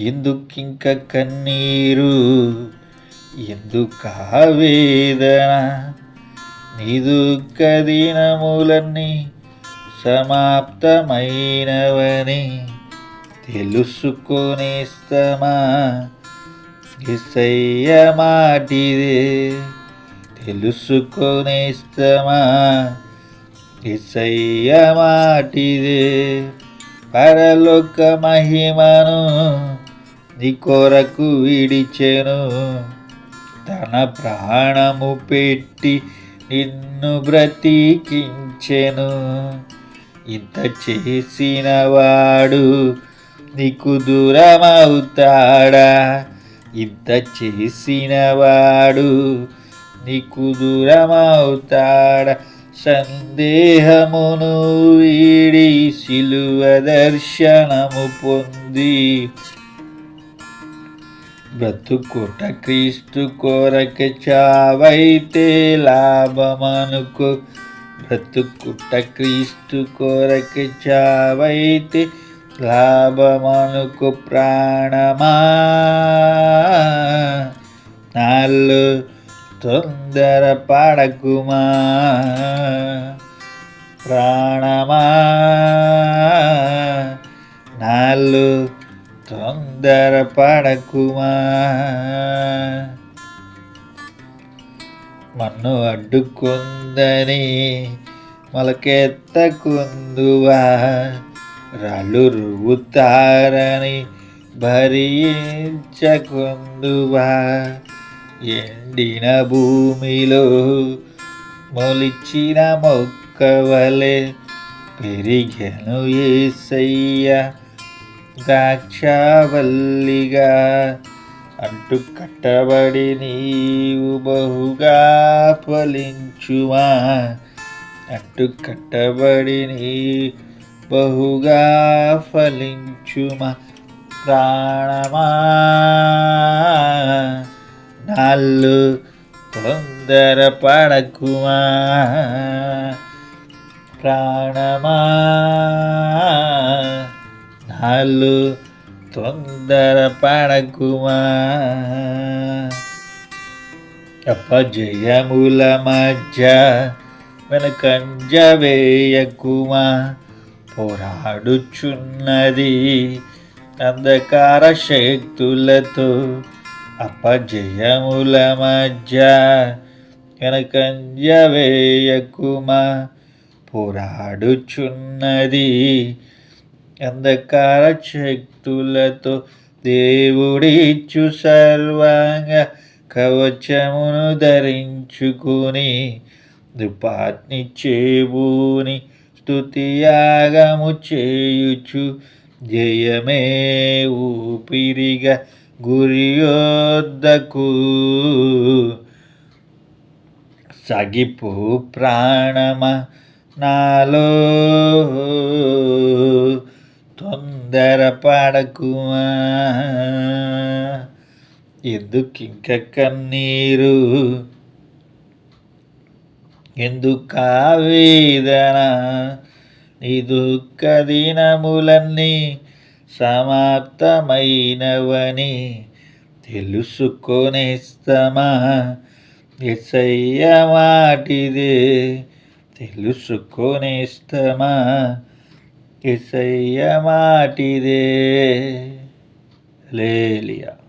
ఎందుకింక కన్నీరు? ఎందుకా వేదన నీ దుఃఖ దినములన్నీ సమాప్తమైనవని తెలుసుకొనేస్తమా? ఎసయ్య మాటిదే తెలుసుకొనేస్తమా? ఎసయ్య మాటిదే పరలోక మహిమను నీ కొరకు విడిచెను. తన ప్రాణము పెట్టి నిన్ను బ్రతికించెను. ఇంత చేసిన వాడు నీకు దూరమవుతాడా? ఇంత చేసిన వాడు నీకు దూరమవుతాడా? సందేహమును వీడి సిలువ దర్శనము పొంది బ్రతుకుట క్రీస్తు కోరక చావైతే లాభమనుకో. బ్రతుకుట క్రీస్తు కోరక చావైతే లాభమనుకు ప్రాణమా. నాళ్ళు తొందర పడకుమా పడకుమా. మన్ను అడ్డుకుందని మొలకెత్తకుందువా. రాళ్ళు రువ్వుతారని భరించకుందువా. ఎండిన భూమిలో మొలిచిన మొక్కవలే పెరిగను ఏసయ్య. ద్రాక్షవల్లిగా అంటు కట్టబడి నీవు బహుగా ఫలించుమా. అంటు కట్టబడి నీ బహుగా ఫలించుమా. ప్రాణమా. నాళ్ళు తొందర పడకుమా ప్రాణమా. నాళ్ళు తొందర పడకుమా. అపజయముల మధ్య వెనకంజ వేయకుమా. పోరాడుచున్నది అంధకార శక్తులతో. అపజయముల మధ్య వెనకంజ వేయకుమా. పోరాడుచున్నది అంధకార శక్తులతో దేవుడిచ్చు సర్వాంగ కవచమును ధరించుకుని దుపాత్ని చేబూని స్తుతియాగము చేయుచు జయమే ఊపిరిగా గురియోద్దకు. సగిపు ప్రాణమ నాలో తొందరపడకుమా? ఎందుకింక కన్నీరు? ఎందుకా వేదన? నీ దుఃఖ దినములన్నీ సమాప్తమైనవని తెలుసుకొనేస్తమా? ఎసయ్య మాటిదే తెలుసుకొనేస్తమా? ఎసయ్య మాటిదే. లేలియా